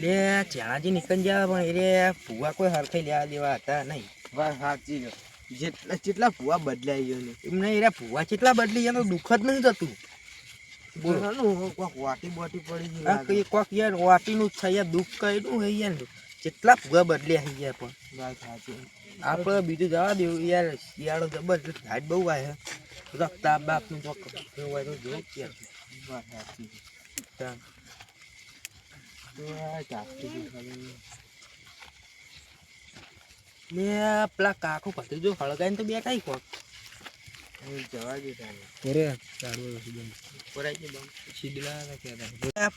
લે ચાણાજી નીકળી જાય પણ એ ભૂવા કોઈ હરખે લેવા દેવા હતા નહીં. વાત સાચી છે. જેટલા જેટલા ભૂવા બદલાઈ ગયો ને. એમને એ ભૂવા કેટલા બદલી ગયા તો દુઃખ જ નહીં થતું. કોક વાટી બોટી પડી ગઈ કઈ કોક યાર વાટીનું જ છે યાર દુઃખ કર્યું હે યાર. કેટલા ભૂવા બદલ્યા હે યાર પણ. વાત સાચી આપણે બીજું જવા દેવું યાર શિયાળો જબરજસ્ત હાઈટ બહુ આવે છે રક્તા બાપનું ચોક કેવું હોય તો જોવું યાર વાત સાચી લે પેલા કાકો ભત્રીજો હળગાઈને તો કોક ના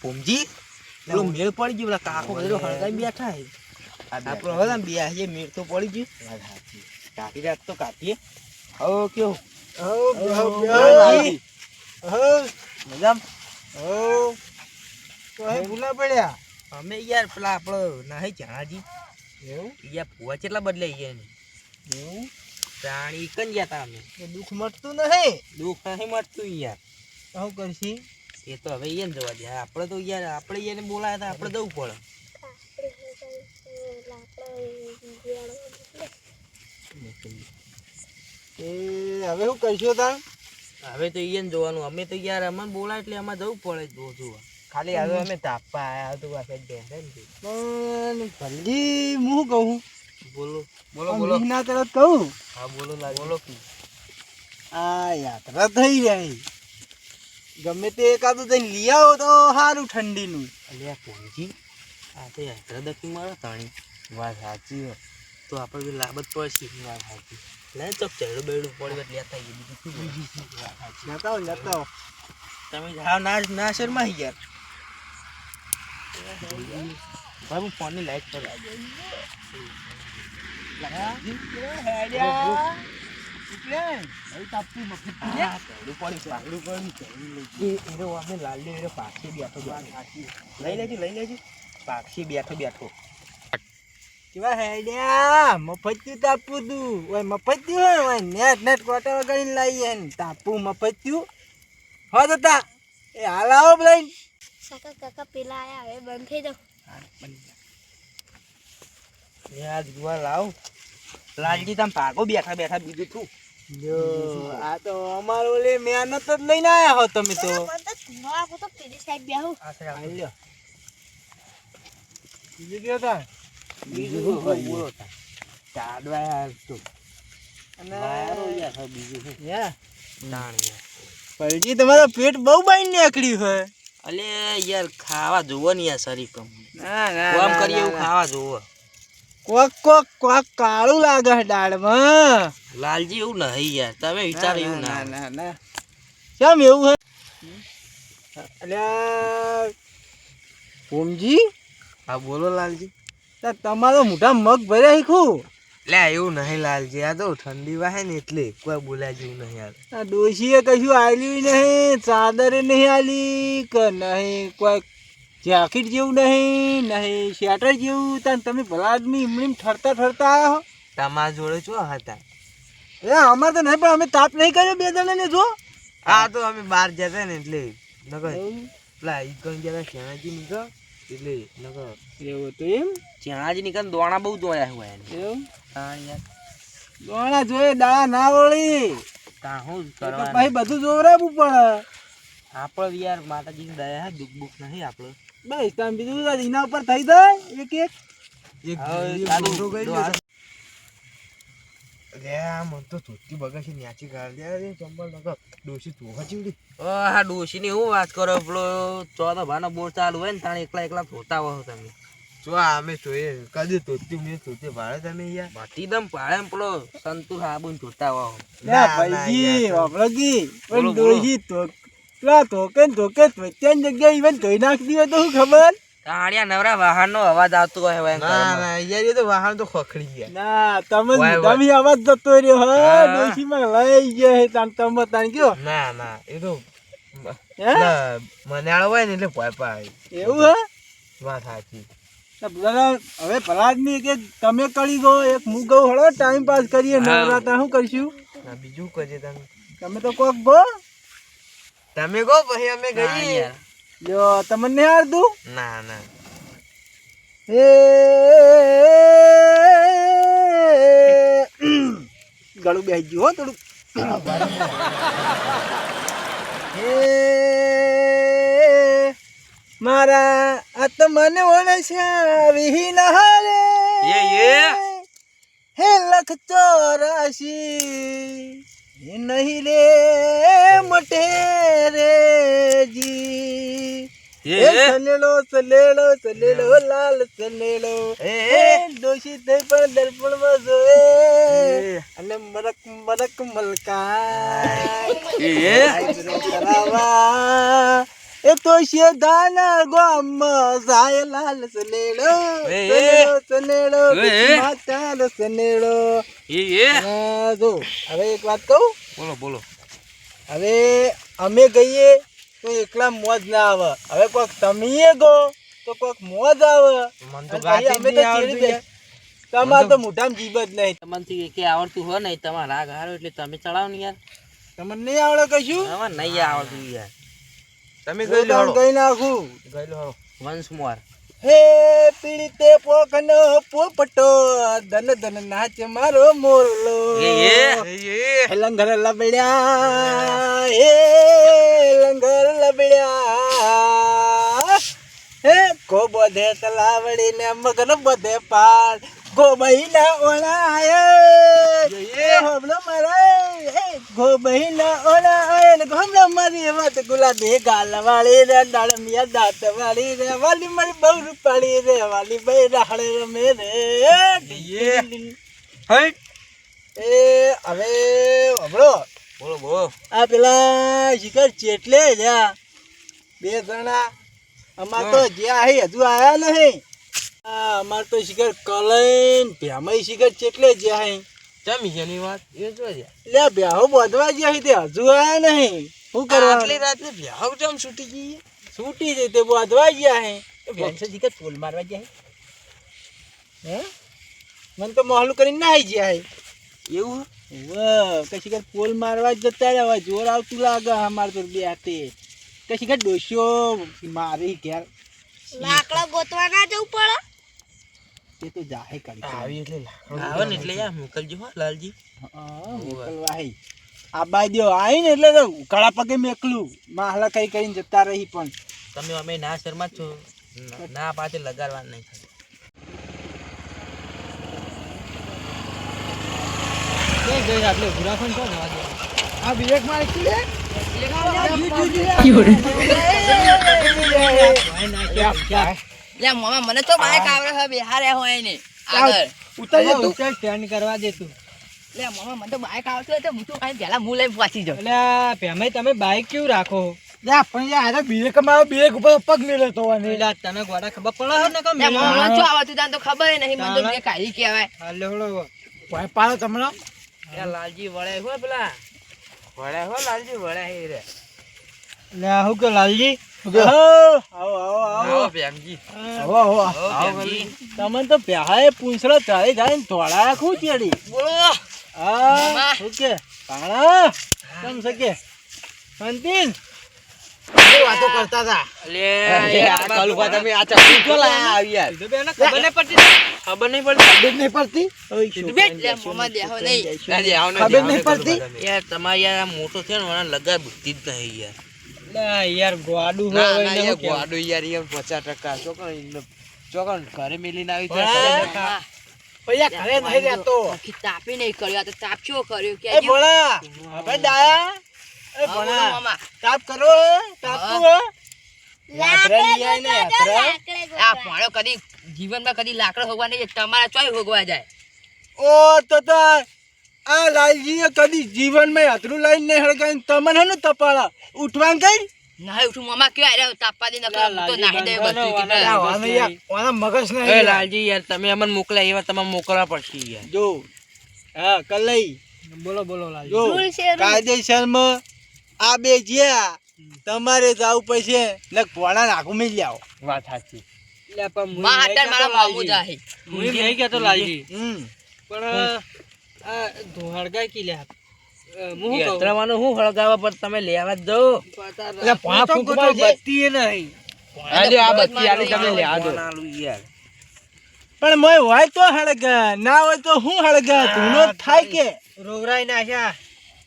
પેલો મેળ પડી ગયો પેલા કાકો ભત્રીજો હળગાઈને બેઠા હે બે આહીએ મેળ તો પડી ગયું સાચી. રાખ તો. તો હે ભૂલા પડ્યા અમે યાર પેલા આપણો નાહી ચણાજી. એવું? યાર ફુવા કેટલા બદલાઈ ગયા ને એવું? પ્રાણી કન ગયા તા અમે. દુઃખ મળતું નહીં? દુઃખ નહીં મળતું યાર. શું કરશી? એ તો હવે એને જવા દે. આપણે તો યાર આપણે એને બોલાયા હતા આપણે જવું પડે. એ હવે શું કરશો તા હવે તો એને જોવાનું. અમે તો યાર અમને બોલાય એટલે અમારે જવું પડે જો જોવા. ખાલી હવે અમે તાપવા આવ્યા તો આ સાઈડ બેસે પણ ભલજી હું કહું? બોલો બોલો બોલો. વિહના તરત કહું? હા બોલો લાગે. બોલો આ યાત્રા થઈ જાય. ગમે તે એકાદું જઈને લઈ આવો તો સારું ઠંડીનું. અલ્યા પોંજી આ તો યાત્રા દકી મારો તાણી. વાત સાચી તો આપણે બી લાભ જ પડશે. વાત સાચી. લે ચોક ચડ્યું બેડું પડી વાત લેતા આવીએ બીજું શું? લેતા આવો લેતા આવો. તમે જાઓ ના ના શરમાઈ યાર ભાઈ હું ફોનની લાઈટ પર પાક્ષી બેઠો બેઠો. કેવા હેડ્યા? મફત્યું તાપું તું. ઓય મફત્યું ઓય નેટ નેટ કોટા વગાડીને લાવીએ ને તાપું મફત્યું હો જતા એ હાલ આવો લઈને કાકા કાકા પેલા આયા હવે બંધ થઈ દો એ આ લાવ. લાલજી તમે ભાગો બેઠા બેઠા બીજું છું જો આ તો અમારો ઓલે મહેનત જ લઈને આયા હો તમે તો. પણ તો આપો તો પેલી સાઈડ બેહું. લ્યો. બીજું કયો તા બીજું શું બોલો ચાડવા યાર તો. યાર બીજું યાર. પલજી તમારો પેટ બહુ બાઈ નીકળ્યું હોય અલે યાર ખાવા જોવો ને યાર સરી કમ કોમ કરીએ એવું ખાવા જોવો કોક કોક કોક કાળું લાગે દાળમાં. લાલજી એવું નહીં યાર તમે વિચારો એવું ના ના ના કેમ એવું હે? અલ્યા ઓમજી? હા બોલો લાલજી. તમારો મોટા મગ ભર્યા શીખું? લે એવું નહીં લાલજી આ તો ઠંડી વાહે ને એટલે કોઈ બોલાય જેવું નહીં યાર આ ડોશીએ કશું આલ્યું નહીં ચાદરે નહીં આલી કે નહીં કોઈ જેકેટ જેવું નહીં નહીં સ્વેટર જેવું. તાન તમે ભલા આદમી એમની એમ ઠરતા ઠરતા આવ્યા હો. તમારા જોડે શું હતા? એ અમારે તો નહીં પણ અમે તાપ નહીં કર્યો બે જણાને જો. આ તો અમે બહાર જતા ને એટલે. નકર પેલા ઈ કણ જરા શેણાજી નીકળ એટલે નકર એવું તો એમ? શેણાજી નીકળ દોણા બહુ દોયા હોય એમ એવું? દોણા જોઈએ દાળા ના વળી. તા હું બધું પડે. આપણે યાર દયા બુખ નહીં આપણે. બસ તમે બીજું એના ઉપર થઈ જાય એક એક? ની હું વાત કરો? પેલો ચોથા ભાનો બોર ચાલુ હોય ને તાણે એકલા એકલા ધોતા હો તમે. જો અમે જોઈએ કદી મેં ધોતી ભાડે તમે યાર. ભટી દમ ભાડે પેલો સંતુર હાબુન ધોતા હો ના ભાઈજી વાપરગી પણ બોલો. તો પેલા ધોકે ને ધોકે જગ્યાએ ઇવન ધોઈ નાખતી હોય તો શું ખબર? તાણિયા નવરા વાહન નો અવાજ આવતો હોય ના ના યાર એ તો વાહન તો ખખડી ગયા. ના તમે તમે અવાજ જતો રહ્યો હે લઈ ગયા હે તાન તમે તાન કયો? ના ના એ તો મને મનાળ હોય ને એટલે ભય પાય એવું હે? વાત સાચી. હવે ભલા આદમી કે તમે કરી ગો એક હું ગયો હળો ટાઈમ પાસ કરીએ નવરાતા શું કરશું? ના બીજું કજે તમે. તમે તો કોક ગો. તમે કહો પછી અમે ગઈ જો તમને નહીં હારતું? ના ના. હે ગળું બેસી ગયું હો થોડું હે મારા આત્મન ઓળશ્યા વિહીન હારે. હે લખ ચોરાશી. નહીં રે મટે રે જી. સલેલો સલેલો સલેલો લાલ એ દોષી થઈ પણ દર્પણમાં જોએ અને મરક મરક મલકા. કરાવા. એ તો શેધાના ગામમાં જાય લાલ સનેડો સનેડો સલેલો સલેલો એ, એ. જો હવે એક વાત કહું? બોલો બોલો. હવે અમે ગઈએ તો એકલા મોજ ના આવે. હવે કોઈક તમે ગો તો કોઈક મોજ આવે. મન તો ચીડી જાય. તમારે તો મોઢામાં જીભ જ નહીં. તમને કે આવડતું હોય ને તમારા રાગ હારો એટલે તમે ચડાવો ને યાર. તમને નહીં આવડે કશું? અમારે નહીં આવડતું યાર. તમે ગઈ લો ગઈ નાખું. Once more. હે પીડિતે પોખનો પોપટો ધન ધન નાચ મારો મોરલો. એ એ. લંગર લબડ્યા. હે લંગર લબડ્યા. હે કો બધે તલાવડી ને મગન બધે પાર ના ઓળાય એ હોબલો મારે ગોબઈ ના ઓળાય ને હોબલો મારી વાત ગુલાબી ગાલ વાળી રે ડાળમિયા દાંત વાળી રે વાલી મારી બહુ રૂપાળી રે વાલી બઈ રાહડે રમે રે. હટ એ હવે હમણો બોલો બોલો. આ પેલા શિખર ચેટલે રહ્યા. બે જણા. અમાર તો જ્યાં હે હજુ આયા નહીં અમાર તો શિખર કલઈન ભ્યામય શિખર ચેટલે જ્યાં. હે જમી જેની વાત એ જો લે ભ્યાહો બોધવા જ્યાં હે તે હજુ આયા નહીં. શું આટલી કરવાનું? રાતે ભ્યાવ જમ છૂટી ગઈ છૂટી જઈ તે બોધવા ગયા હે ભેંસો શિખર ફૂલ મારવા ગયા હે હે? મને તો મોહલું કરીને ના આવી ગયા હે એવું? કશી કર પોલ મારવા જતા રહ્યા જોર આવતું લાગે અમાર તો બે હાથે. કશી કર ડોસ્યો મારી ઘેર. લાકડા ગોતવા ના જવું પડે? તે તો જાહે કરી આવી એટલે આવે ને એટલે યાર મોકલજો હો લાલજી હા મોકલવા હે આ બાજુ આઈ ને એટલે તો ઉકાળા પગે મેકલું માહલા કઈ કરીને જતા રહી પણ તમે અમે ના શર્મા છો ના- ના લગાડવા નહીં થાય આ વિવેકમાં લે મામા મને તો બાઈક આવડે છે બિહારે હોય ને. આગળ. ઉતરજે તું. સ્ટેન્ડ કરવા દે તું. લે મામા મને તો બાઈક આવડતું હોય તો હું તો કાઈ પહેલા હું લઈને પહોંચી જાઉં. એટલે પેમે તમે બાઈક કેવું રાખો? લે પણ યાર આ બીજે કમાવો બીજે ઉપર પગ મેળે તો અને તને ગોડા ખબર પડે હે ને કે લે મામા શું આવડતું તને તો ખબર નહીં મને તો બે કાઢી કહેવાય. હાલે હળો કોઈ પાડો તમને? એ લાલજી વળે હો પેલા. વળે હો લાલજી વળે હે રે. લે હું કે લાલજી? તમને તો પૂંછડો જાય ને ચડી. બોલો. હા શું કે? પાણા કેમ વાતો કરતા હતા? ખબર નહીં. પડતી ખબર નહીં પડતી. તમારે યાર મોટો થયો ને મને લગા બુદ્ધિ જ નહીં યાર. યાર ગોડું ના ના યાર યાર યાર પચાસ ટકા. ચોકન ચોકન ઘરે મેલીને આવી ભણા. પૈયા ઘરે નહીં રહેતો. તાપી નહીં કર્યો આ તો તાપ ચો કર્યો? કે ભણા હવે દાયા એ મામા. તાપ કરો જીવનમાં કદી લાકડો હોગવા નહીં તમારા ચોય હોગવા જાય. ઓ તો તો આ લાલજીએ કદી જીવનમાં હાથરું લઈને નહીં હળગાવીને તમને હે ને તપાડા ઉઠવાનું કઈ? ના ઉઠું મામા કયો આરે તાપવા દે નકર હું તો નાહી દે બધું કીધું. મગજ એ લાલજી યાર તમે અમને મોકલ્યા એવા તમારે મોકલવા પડશે યાર. જો હા કલઈ બોલો બોલો જો રૂલ છે, રૂલ. કાયદેસરમાં આ બે જ્યાં તમારે જવું પડશે. ને ભોળા નાખું મી જાઓ વાત સાચી. પણ મારા મામું જાહે. હમ યાત્રાવાનું શું હળગાવા પર તમે લેવા જ દો. એટલે ભોળા ફૂંકવા બત્તી નહીં. આજે આ બત્તી આલી તમે. લેવા દો પણ મોય હોય તો હળગા ના હોય તો હું હળગા? ધૂનો થાય કે? રોગરાઈ નાખ્યા.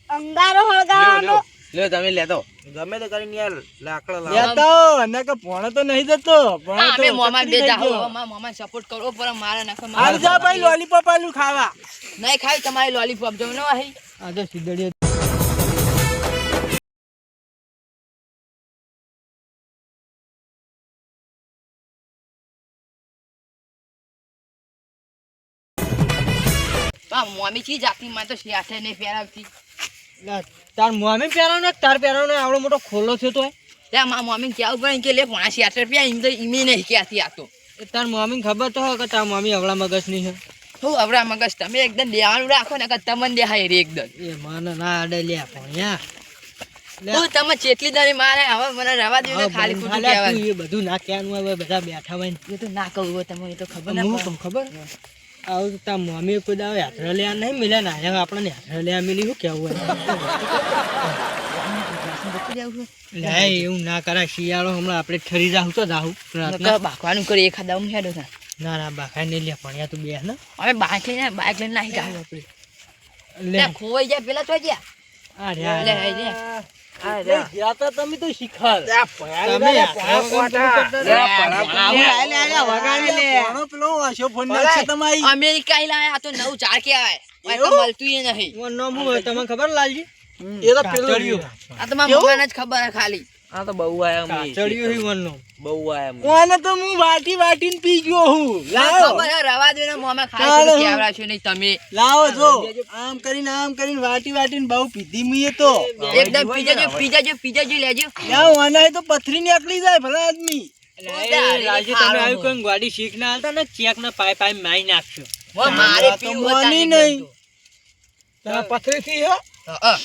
અંગારો હળગાવાનો. લ્યો તમે લેતો. ગમે તો કરીને યાર લાકડા લાવો. લેતો અને કે પોણો તો નહીં જતો પોણો હા, તો અમે મોમાં બે થઈ ગયો. સપોર્ટ કરો પર મારા નાખો હાલ જા ભાઈ લોલીપોપ આલું ખાવા. નહીં ખાઈ તમારી લોલીપોપ જો ન આહી આ તો સીધડી મોમી ચી જાતી માં તો શિયાઠે નહીં પહેરાવતી? તાર મોમી પહેરાવ ને તાર પહેરાવ ને આવડો મોટો ખોલો થયો તો ત્યાં મારા મમ્મી કેવું ઉપર કે લે પોણા શિયાઠે રૂપિયા એમ તો ઈમી નહીં ક્યાંથી આતો. તાર મમ્મી ખબર તો હોય કે તાર મમ્મી અવળા મગજની છે. હું અવળા મગજ? તમે એકદમ દેવાનું રાખો ને કે તમને દેહાય રે એકદમ. એ મને ના આડે લે પણ. હું તમે ચેટલી દારી મારે હવે મને રવા દો ખાલી ખોટું ભણ્યા એ બધું ના કહેવાનું હવે બધા બેઠા હોય એ તો ના કહું તમે એ તો ખબર? ના. ખબર? આવું તો મમ્મી કોઈ દાવ યાત્રા લેવા નહીં મિલે ને આજે આપણને યાત્રા લેવા મિલી શું કેવું લે એવું ના કરાય શિયાળો હમણાં આપણે ઠરી જાહું તો જાહું બાકવાનું કરી એખાદા હું હેડો થાય ના ના બાખા નહીં લે ભણ્યા તું બે ને? અમે બાઇક લઈને બાઇક લઈને નાહી જાવ આપણે લે ખોવાઈ જાય પેલા તો ગયા આ લે તમે તો શીખર. અમેરિકા ઈ લાયા આ તો નવ ચાર તો મળતું નહીં. તમને ખબર લાલજી? એ તો પેલું. આ તો જ ખબર હે ખાલી. આ તો બહુ આયા કાચળિયું હી મનનો બહુ આયા કોને તો હું વાટી વાટીને પી ગયો હું. લાવો. ખબર રવા દો ને મોમાં ખાઈ કે આવરા છો નહીં તમે. લાવો જો. આમ કરીને આમ કરીને વાટી વાટીને બહુ પીધી મીએ તો. એકદમ પીજાજો પીજાજો પીજાજો લેજો. યા ઓને તો પથરી નીકળી જાય ભલા આદમી. એટલે તમે આવ્યું કોઈ ગાડી શીખ ના હાલતા ને ચેક ના પાય પાઈ માઈ નાખશો. મારે પીવું હતા નહીં. પથરી થી હો હા,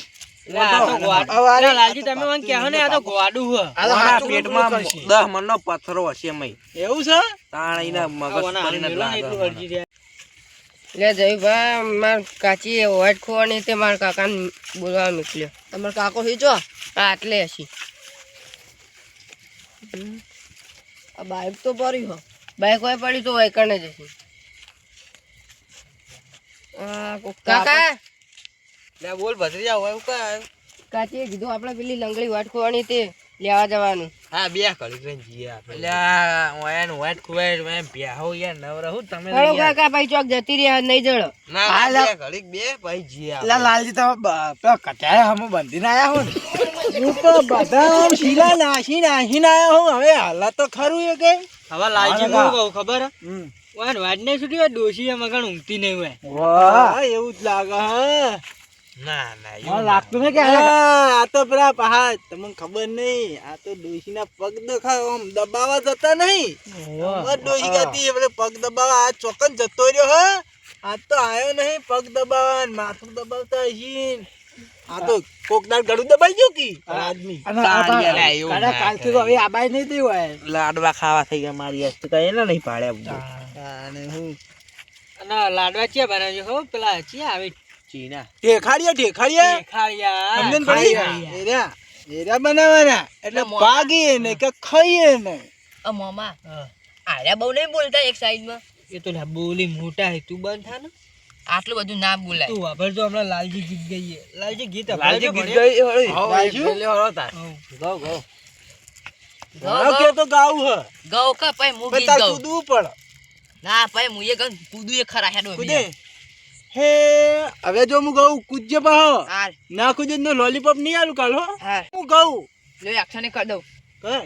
ને પથ્થરો હશે એવું છે? મગજ ને. લે જયભાઈ માર કાચી ખોવાની તે મારા કાકાને બોલવા નીકળ્યો તમારો કાકો હીચો આટલે હશી. આ બાઈક તો પડી હો. બાઈક હોય પડી તો વાયકણે જ હશે. કાકા લે બોલ ભત્રીજા હોય હું કાય કાચીએ કીધું આપણે પેલી લંગડી વાટ ખોવાની તે લેવા જવાનું. હા બે ઘડી રહીને જઈએ આપણે. અલ્યા, ઓયા ને વાટ ખુવાય, ઓયા બેહો યાર, નવરા હું તમે હાલો કાકા ભાઈ ચોક જતી રહ્યા નહીં જડો ના, હા, લે. બે ઘડીક બે, ભાઈ જઈએ લા લાલજી તમે પેલો કટાયા હમો બંધીને આયા હો ને? હું તો બધા શીલા નાસી નાસીને આયા હું હવે હાલત તો ખરું એ કે હવે લાલજી હું કહું ખબર? હમ. ને વાડ ને છૂટી હોય ડોશી એ મગન ઊંઘતી નહીં હોય. વાહ. એવું જ લાગે હા. ના, ના, એવું. લાગતું ને. કે આ તો પેલા પહાડ. તમને ખબર નહીં આ તો ડોશીના પગ દખા આમ દબાવા જતા નહીં. ડોશી કહેતી એટલે પગ દબાવા આ ચોકન જતો રહ્યો હે. આ તો આયો નહીં પગ દબાવવા ને માથું દબાવતા હશી આ તો કોક દાડ ગળું દબાઈ ગયું કી? આદમી કાલથી તો હવે આબાઈ નહીં થયું હોય. લાડવા ખાવા થઈ ગયા મારી આજ તો કઈ એને નહીં પાડ્યા. અને હું? અને લાડવા ચિયા બનાવજો હો? પેલા ચિયા આવે ચીના. ઠેખાડીએ ઠેખાડીએ ખાડિયા સમજણ પડી એર્યા એર્યા બનાવવાના. એટલે ભાગીએ ને કે ખાઈએ ને અ મોમાં આર્યા બહુ નહીં બોલતા એક સાઈડમાં. એ તો લા બોલી મોટા હે. તું બંધ થા ને. આટલું બધું ના બોલાય. તું વાપરજો હમણાં લાલજી ગીત ગઈએ. લાલજી ગીત લાલજી ગીત ગઈ હળી. લાલજી? પેલે હળો. Go, go. કે તો ગાવ હ. ગૌ કા પઈ પણ ગીત તાર ગાઉં. કૂદવું પડે. ના પઈ હું એ ગન કૂદું એ ખરા હેડો કૂદે. હે હવે જો હું ગઉ કૂદજે પાહો ના કૂદે તો લોલીપોપ નહીં આલું કાલ હો. હા ગઉં. લો એક્શન કર દઉં. કર.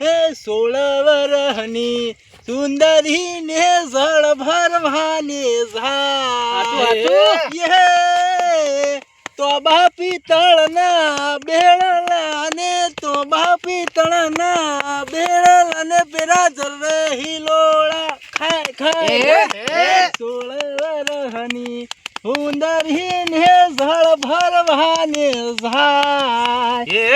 હે સોળ વરહની સુંદરી ને જળ ભરવાને ઝા તો બા ના બેળલા ને તો બા ના બેળલા ને પેરા જરે હિલોળા ખાય ખાય સોળ વરહની સુંદરી ને જળ ભરવાને ઝાડ એ,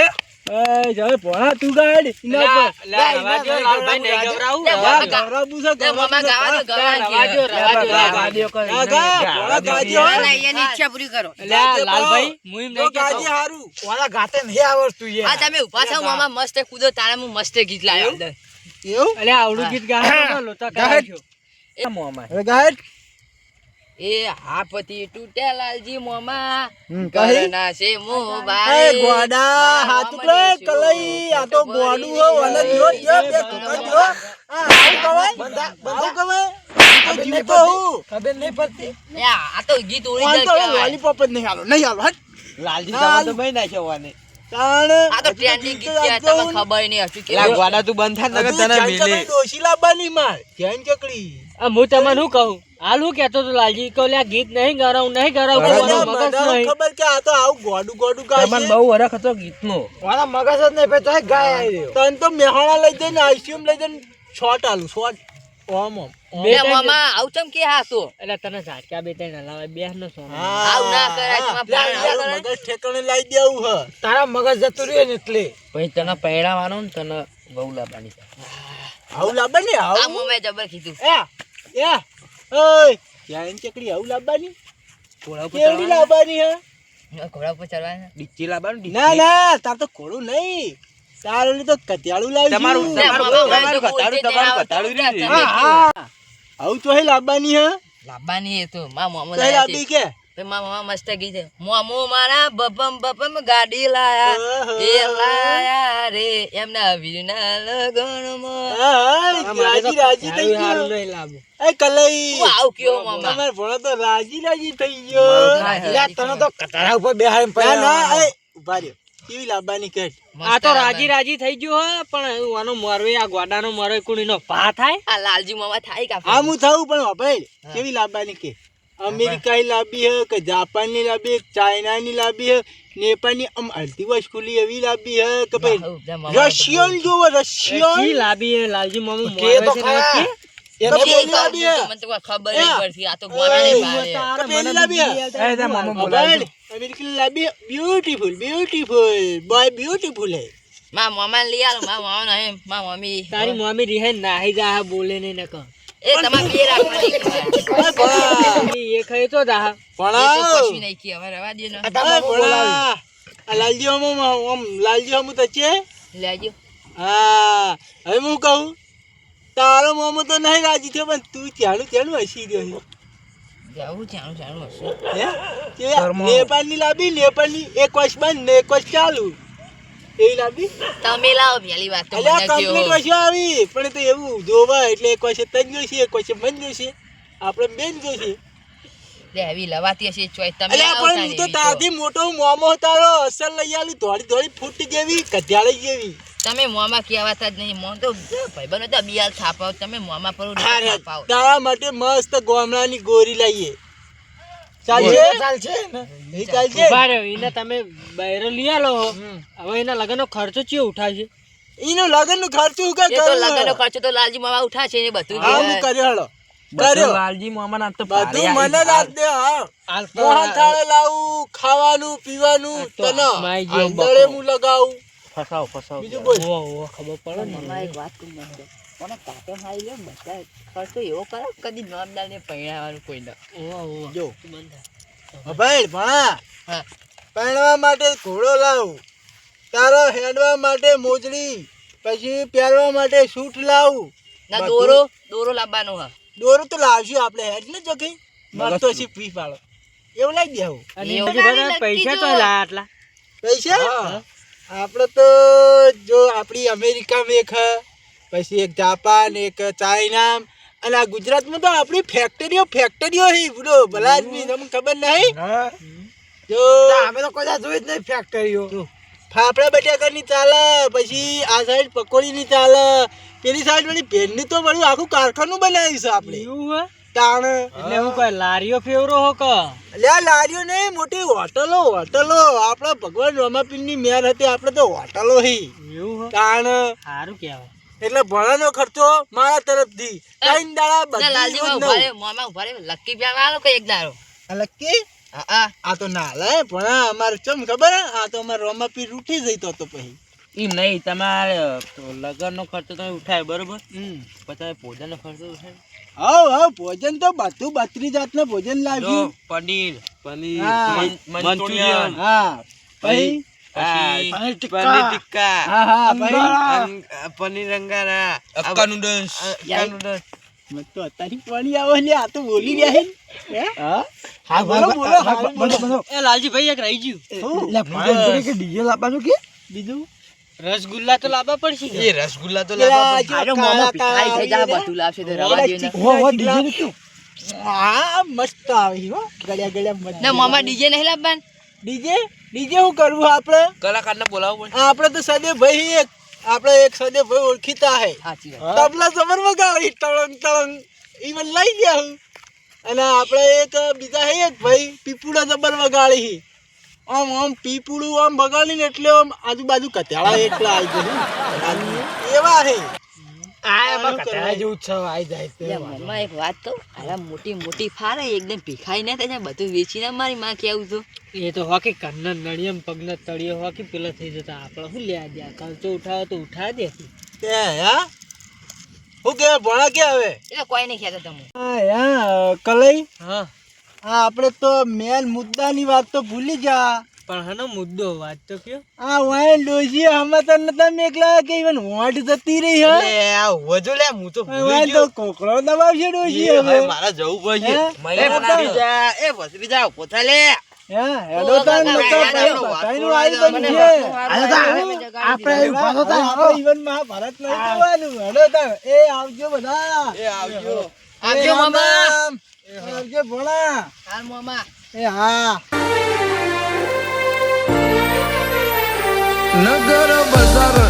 એ જય પોણા તું ગાડ ઇના પર લા, દ્યો, લાલભાઈ દ્યો. ગૌરવ બુસા લે મામા ગાવા દો. ગા, ગા, પોણા ગાજી હો. ના એની ઈચ્છા પૂરી કરો લા, લાલભાઈ હું જો નહીં કહેતો. ગાજી હારું. પોણા ગાતે નહીં આવડતું યાર. હા તમે ઊભા થાવ મામા મસ્ત કૂદો તારે હું મસ્ત ગીત અંદર. એવું? અલ્યા, આવડું ગીત ગાવાનું તો લોચા એ મોમાં હવે ગાહેડ એ હાપથી તૂટ્યા લાલજી મોમાં. હમ, છે એ મોબાઈલ ગોડા હાથ કલઈ. આ તો ગોડું હો અને જો જો બે કુકર જો આ આવું કવાય આવું કવાય તો જીવતો હું ખબર નહીં પડતી. આ તો ગીત આ ઓરિજિનલ લોલીપોપ જ નહીં હાલો નહીં હાલો હટ. લાલજી તો બઈ નાખ્યો વાને તાણ આ તો ટ્રેન્ડિંગ ગીત છે તમને ખબર નહીં હજુ લા ગોડા તું બંધ થાય ને તને મિલે. ચકડી લાવવાની માર. ધ્યાન ચકડી. આ હું તમને શું કહું? હાલ હું કહેતો તો લાલજી કહું લ્યા ગીત નહીં ગરાવું નહીં ગરાવું મગજ નહીં. ખબર કે આ તો આવું ગોડું ગોડું તમને ગાય બહુ વરખ હતો ગીતનો. મારા મગજ જ નહીં તો ગાય તને તો મેહાણા લઈ જઈને આઈસીયુમ લઈ જઈને શોટ આલું શોટ ઓમ. ઓમ બે મામા આવું ચમ કે હા તો? એટલે તને ઝાટકા બે ત્રણ હલાવે બે નો. સોનો આવું ના કરાય, તમારે. મગજ ઠેકાણે લાવી દેવું હ. તારા મગજ જતું રહ્યો ને એટલે. પછી તને પહેરાવાનો ને તને બહુ લાવવાની આવું લાવવા ને આ આવું જબર કીધું. એ એ ઓય ધ્યાન ચકડી આવું લાવવાની? ઘોડા ઉપર કેવડી લાવવાની હે? ઘોડા ઉપર ચડવાના ડીચી લાવવાનું. ના ના તાર તો કોળું નહીં. તાર તો કતિયાળું લાવી તમારું તમારું મામા, તમારું. કતાડું રે. હા હા. આવું તો હે લાબાની હે? લાબાની હે તો મા મોમો લાવવી છે. કે? તો મા મોમા મસ્ત ગઈ છે. મોમો મારા બપમ બપમ ગાડી લાયા. એ લાયા રે. એમના વીરના લગનમાં હા, રાજી રાજી થઈ ગયો. નહીં લાવું એ કલઈ. આવ કયો મામા? તમાર ભણો તો રાજી રાજી થઈ ગયો. તને તો કતારા ઉપર બેહાય ના ના એ ઊભા રહ્યો. કેવી લાંબાની કે આ તો રાજી રાજી થઈ ગયો હો પણ આનો મરવે આ ગોડાનો મરવે કુણીનો ભા થાય? આ લાલજી મામા થાય કા આ હું થવું પણ ભાઈ કેવી લાંબાની કે? અમેરિકાની લાંબી હે કે જાપાનની લાંબી હે ચાઇનાની લાંબી હે નેપાળની આમ અડધી વસ્તુલી એવી લાંબી હે કે ભાઈ રશિયન જોવો કી રશિયન લાવી હે લાલજી મામા કે તો ખરા. કે? તો એ પેલી હે. મને તો ખબર નહીં પડતી આ તો ગોળાની બારે. પેલી લાવી હે. એ મામા મોબાઈલ લાવી બ્યુટીફુલ બ્યુટીફુલ બોય બ્યુટીફુલ હે. માં મામા લઈ આલો માં મામા નહીં માં મમ્મી તારી મમ્મી રીહે નાહી જા બોલે નહીં નકર એ તમારે બે રાખવાની એ ખાઈ તો દા પણ કશું નહીં કે હવે રવા દે ને. આ ભણા આ લાલજી હમ આમ લાલજી હમ તો છે. લેજો હા હવે હું કહું તારો મોમો તો નહીં રાજી થયો પણ તું ત્યાંનું ત્યાંનું હસી રહ્યો જવું જાણું જાણું હશે. નેપાળની લાવી નેપાળની એક વર્ષ બંધ ને એક વર્ષ ચાલુ. એવી લાવી તમે લાવો પહેલી વાત તો અલ્યા મને કયો કમ્પ્લીટ વર્ષો આવી. પણ તો એવું જોવા એટલે એક વર્ષે તજ જોઈશે એક વર્ષે મન જોઈશે આપણે બેન જોઈશે લે લવાતી હશે ચોય તમે અલ્યા પણ હું તો તારથી મોટો મોમો તારો અસર લઈ આલી ધોળી ધોળી ફૂટી જેવી કઢિયાળી જેવી. તમે મોમાં કહેવાતા જ નહીં મોં તો ભાઈબંધો તો બિયાલ થાપાવ તમે મોમાં પર થાપાવ. તારા માટે મસ્ત ગોમડાની ગોરી લાવીએ ચાલશે? ચાલશે નહીં ચાલશે? ઊભા એને તમે બૈરો લઈ આલો હવે એના લગનનો ખર્ચો ચિયો ઉઠાવશે એનો લગન ખર્ચો એ કઈ તો લગનનો ખર્ચો તો લાલજી મામા ઉઠાશે ને બધું હા હું કર્યો હાલો. કર્યો. લાલજી મામા ના તો બધું મને જ દે હા. હાલ તો મોહન થાળે લાવું ખાવાનું પીવાનું તો તને. માઈ આંધળે હું લગાવું. ફસાવ ફસાવ. બીજું બોલ ઓવો, ખબર પડે ને. મને એક વાત કહું. મને મને કાકે હાઈ લે બધા ખર્ચો એવો કરો કદી નામદાર ને પૈણાવાનું કોઈ ના ઓવો, ઓવો. જો. ભાઈ ભણા. હા. માટે ઘોડો લાવ. તારો હેડવા માટે મોજડી. પછી પહેરવા માટે સૂટ લાવ. ના દોરો દોરો લાવવાનો હા. દોરો તો લાવશું આપણે હેડ ને જોખી. તો છે પી પાડો એવું લાવી દેવું. પૈસા. તો આટલા. પૈસા? આપણે તો જો આપણી અમેરિકામાં એક હે, પછી એક જાપાન એક ચાઇના અને આ ગુજરાતમાં તો આપણી ફેક્ટરીઓ ફેક્ટરીઓ હે બોલો ભલા આદમી તમને ખબર નહીં? જો અમે તો કદાચ જોઈ જ નહીં ફેક્ટરીઓ ફાફડા બટાકાની ચાલે પછી આ સાઈડ પકોડીની ચાલે પેલી સાઈડ વળી ભેળની તો વળી આખું કારખાનું બનાવ્યું છે આપણે. એવું હે? તાણ એટલે હું કઈ લારીઓ ફેવરો હો ક? લ્યા લારીઓ નહીં મોટી હોટલો હોટલો. આપડે ભગવાન રમાપીરની મેર હતી આપડે તો હોટલો હી. એવું હે? તાણ સારું કહેવાય. એટલે ભણાનો ખર્ચો મારા તરફથી. ત્રણ દાડા ના લાલજી બધી મોમાં ઊભા લકી પ્યા આલો કોઈ એક દારો લકી? આ તો ના લે ભણા અમારે ચમ ખબર? આ તો અમારે રોમાપીર રૂઠી જઈતો તો પછી. એમ નહીં તમારે લગન નો ખર્ચો તમે ઉઠાય બરોબર? પછી ભોજન નો ખર્ચો ઉઠાય. હવ હવ ભોજન તો બધું બત્રી જાતનું ભોજન લાવ્યું પનીર. પનીર મંચુરિયન. હા પછી paneer angara. Hakka noodles. Hakka noodles. તો અત્યારે પાણી આવે ને આ તો બોલી રહ્યા હે? હે? હા હા બોલો બોલો એ એક રહી ગયું. લે ભાઈ કે ડીજે લાવવાનું કે? બીજું? રસગુલ્લા તો લાવવા પડશે એ રસગુલ્લા તો પેલા લાવવા જો આજો કાળા મોમાં થઈ જા બધું લાવશે તો રવા દે ને હો હો ડીજે કયું હા મસ્ત આવે હો. ગળ્યા ગળ્યા મસ્ત. ને મામા ડીજે નહીં લાવવાનું? ડીજે? ડીજે હું કરવું આપણે? કલાકારને બોલાવવું પડે આપણે તો સદે ભાઈ એક આપણે એક સદે ભાઈ ઓળખીતા હે. તબલા સમર વગાડી તળંગ તળંગ ઈવન લઈ ગયા હું. અને આપણે એક બીજા હે એક ભાઈ પીપુડા જબર વગાડી આમ આમ પીપુડું આમ બગાડીને એટલે આમ આજુબાજુ કત્યાળા એટલા આવી ગયું. એવા હે. મોટી મોટી ફારે એકદમ ભીખાઈ ના થાય બધું વેચીને મારી માં કેવું તો. એ તો હોકી કન્નર નળિયમ પગના તળિયે હોકી પેલા થઈ જતા આપણે. શું લેવા દે ખર્ચો ઉઠાવો તો ઉઠા દે. હું? કે ભણા કે હવે? એટલે કોઈ નહીં કહેતા તમે. હા કલઈ? હા. આ આપણે તો મેન મુદ્દાની વાત તો ભૂલી જા પણ હનો મુદ્દો વાત તો કયો? આ વાય લોજી આમાં તો નતા મેકલા કે ઇવન વોટ જતી રહી હે? એ આ વજો લે હું તો ભૂલી ગયો. તો કોકડો દબાવશે ડોશી હવે. મારા જવું પડશે. હે? મહિના જા એ વસરી ભત્રીજા પોતા લે. હા એ આવજો બધા. આવજો. આવજો મામા. આવજો ભોળા. હાલ મામા. એ હા. નગર બજાર